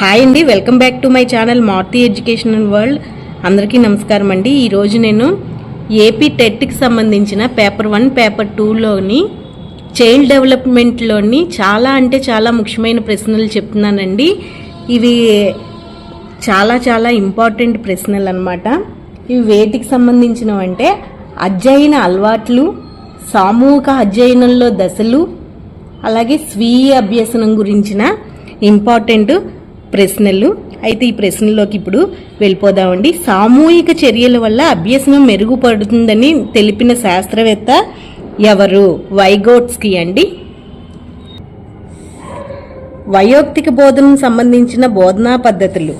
Hi అండి welcome back to my channel Marthi educational world. అందరికీ నమస్కారం అండి. ఈరోజు నేను ఏపీ టెట్కి సంబంధించిన పేపర్ వన్ పేపర్ టూలోని చైల్డ్ డెవలప్మెంట్లోని చాలా అంటే చాలా ముఖ్యమైన ప్రశ్నలు చెప్తున్నానండి. ఇవి చాలా చాలా ఇంపార్టెంట్ ప్రశ్నలు అనమాట ఇవి వేటికి సంబంధించినవి అంటే అధ్యయన అలవాట్లు సామూహిక అధ్యయనంలో దశలు అలాగే స్వీయ అభ్యసనం గురించిన ఇంపార్టెంట్ ప్రశ్నలు. అయితే ఈ ప్రశ్నలోకి ఇప్పుడు వెళ్ళిపోదామండి. సామూహిక చర్యల వల్ల అభ్యసనం మెరుగుపడుతుందని తెలిపిన శాస్త్రవేత్త ఎవరు? వైగోట్స్కి అండి. వయోక్తిక బోధనకు సంబంధించిన బోధనా పద్ధతులు.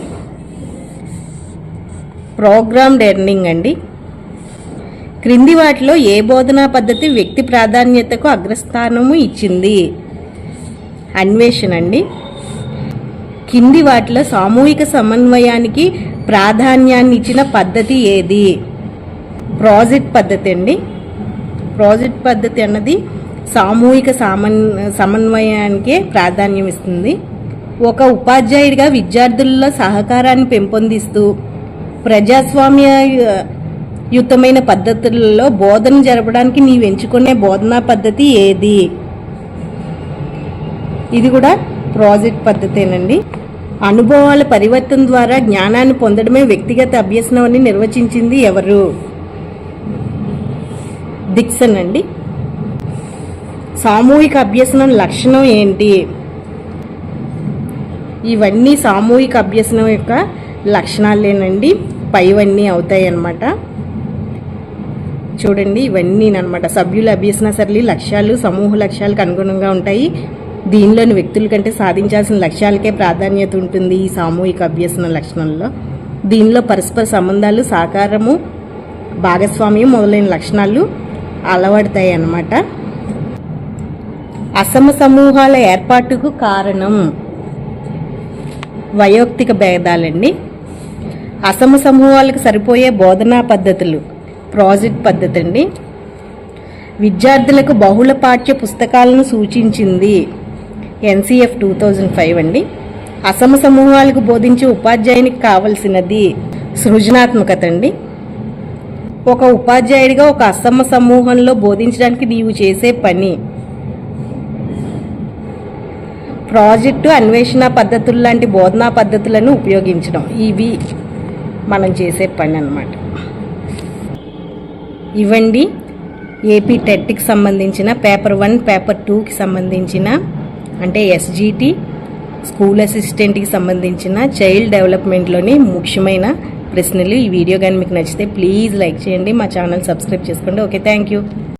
ప్రోగ్రామ్ లెర్నింగ్ అండి. క్రింది వాటిలో ఏ బోధనా పద్ధతి వ్యక్తి ప్రాధాన్యతకు అగ్రస్థానము ఇచ్చింది? అన్వేషణ అండి. కింది వాటిలో సామూహిక సమన్వయానికి ప్రాధాన్యాన్ని ఇచ్చిన పద్ధతి ఏది? ప్రాజెక్ట్ పద్ధతి అండి. ప్రాజెక్ట్ పద్ధతి అన్నది సామూహిక సమన్ సమన్వయానికే ప్రాధాన్యం ఇస్తుంది. ఒక ఉపాధ్యాయుడిగా విద్యార్థుల్లో సహకారాన్ని పెంపొందిస్తూ ప్రజాస్వామ్య యుతమైన పద్ధతులలో బోధన జరపడానికి నీవు ఎంచుకునే బోధనా పద్ధతి ఏది? ఇది కూడా ప్రాజెక్ట్ పద్ధతేనండి. అనుభవాల పరివర్తన ద్వారా జ్ఞానాన్ని పొందడమే వ్యక్తిగత అభ్యసనం అని నిర్వచించింది ఎవరు? డిక్సన్ అండి. సామూహిక అభ్యసనం లక్షణం ఏంటి? ఇవన్నీ సామూహిక అభ్యసనం యొక్క లక్షణాలేనండి. పైవన్నీ అవుతాయి అన్నమాట చూడండి ఇవన్నీ అనమాట సభ్యుల అభ్యసన సరళి లక్ష్యాలు సమూహ లక్ష్యాలకు అనుగుణంగా ఉంటాయి. దీనిలోని వ్యక్తుల కంటే సాధించాల్సిన లక్ష్యాలకే ప్రాధాన్యత ఉంటుంది ఈ సామూహిక అభ్యసన లక్షణంలో. దీనిలో పరస్పర సంబంధాలు సహకారము భాగస్వామ్యం మొదలైన లక్షణాలు అలవడతాయి అన్నమాట అసమ సమూహాల ఏర్పాటుకు కారణం వయోక్తిక భేదాలండి. అసమ సమూహాలకు సరిపోయే బోధనా పద్ధతులు ప్రాజెక్ట్ పద్ధతి అండి విద్యార్థులకు బహుళ పాఠ్య పుస్తకాలను సూచించింది ఎన్సీఎఫ్ టూ థౌజండ్ ఫైవ్ అండి. అసమ సమూహాలకు బోధించే ఉపాధ్యాయునికి కావలసినది సృజనాత్మకత అండి ఒక ఉపాధ్యాయుడిగా ఒక అసమ సమూహంలో బోధించడానికి నీవు చేసే పని ప్రాజెక్టు అన్వేషణ పద్ధతులు లాంటి బోధనా పద్ధతులను ఉపయోగించడం. ఇవి మనం చేసే పని అన్నమాట. ఇవ్వండి. ఏపీ టెట్కి సంబంధించిన పేపర్ వన్ పేపర్ టూకి సంబంధించిన అంటే ఎస్జిటి స్కూల్ అసిస్టెంట్కి సంబంధించిన చైల్డ్ డెవలప్మెంట్లోని ముఖ్యమైన ప్రశ్నలు ఈ వీడియో కానీ మీకు నచ్చితే ప్లీజ్ లైక్ చేయండి. మా ఛానల్ సబ్స్క్రైబ్ చేసుకోండి. Okay thank you